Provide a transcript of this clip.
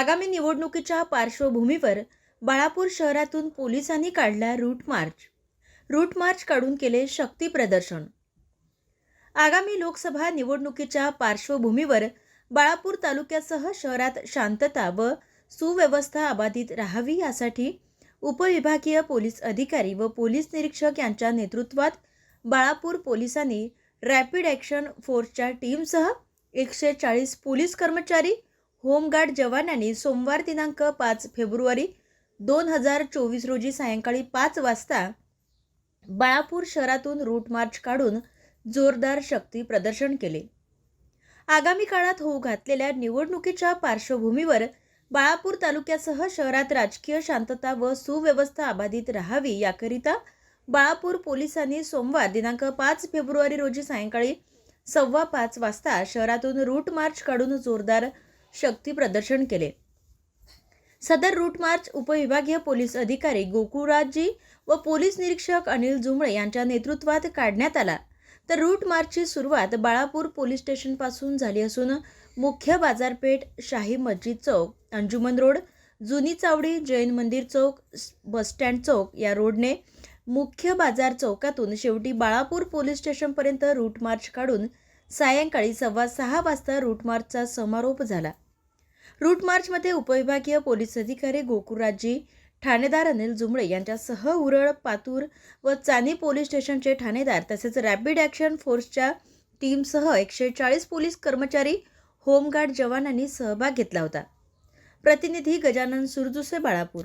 आगामी निवडणुकीच्या पार्श्वभूमीवर बाळापूर शहरातून पोलिसांनी काढला रूट मार्च. रूट मार्च काढून केले शक्ती प्रदर्शन. आगामी लोकसभा निवडणुकीच्या पार्श्वभूमीवर बाळापूर तालुक्यासह शहरात शांतता व सुव्यवस्था अबाधित राहावी यासाठी उपविभागीय पोलीस अधिकारी व पोलीस निरीक्षक यांच्या नेतृत्वात बाळापूर पोलिसांनी रॅपिड ॲक्शन फोर्सच्या टीमसह एकशे चाळीस पोलीस कर्मचारी होमगार्ड जवानांनी सोमवार दिनांक पाच फेब्रुवारी दोन हजार चोवीस रोजी सायंकाळी पाच वाजता बाळापूर शहरातून रूट मार्च काढून जोरदार शक्ती प्रदर्शन केले. आगामी काळात होऊ घातलेल्या निवडणुकीच्या पार्श्वभूमीवर बाळापूर तालुक्यासह शहरात राजकीय शांतता व सुव्यवस्था अबाधित राहावी याकरिता बाळापूर पोलिसांनी सोमवार दिनांक पाच फेब्रुवारी रोजी सायंकाळी सव्वा पाच वाजता शहरातून रूट मार्च काढून जोरदार शक्ती प्रदर्शन केले. सदर रूट मार्च उपविभागीय पोलीस अधिकारी गोकुळराजजी व पोलीस निरीक्षक अनिल जुमळे यांच्या नेतृत्वात काढण्यात आला. तर रूट मार्चची सुरुवात बाळापूर पोलीस स्टेशनपासून झाली असून मुख्य बाजारपेठ शाही मस्जिद चौक अंजुमन रोड जुनी चावडी जैन मंदिर चौक बसस्टँड चौक या रोडने मुख्य बाजार चौकातून शेवटी बाळापूर पोलीस स्टेशनपर्यंत रूट मार्च काढून सायंकाळी सव्वा सहा वाजता रूट मार्चचा समारोप झाला. रूट मार्चमध्ये उपविभागीय पोलीस अधिकारी गोकुळराजजी ठाणेदार अनिल जुमळे यांच्यासह उरळ पातूर व चानी पोलीस स्टेशनचे ठाणेदार तसेच रॅपिड ॲक्शन फोर्सच्या टीमसह एकशे चाळीस पोलीस कर्मचारी होमगार्ड जवानांनी सहभाग घेतला होता. प्रतिनिधी गजानन सुरजुसे बाळापूर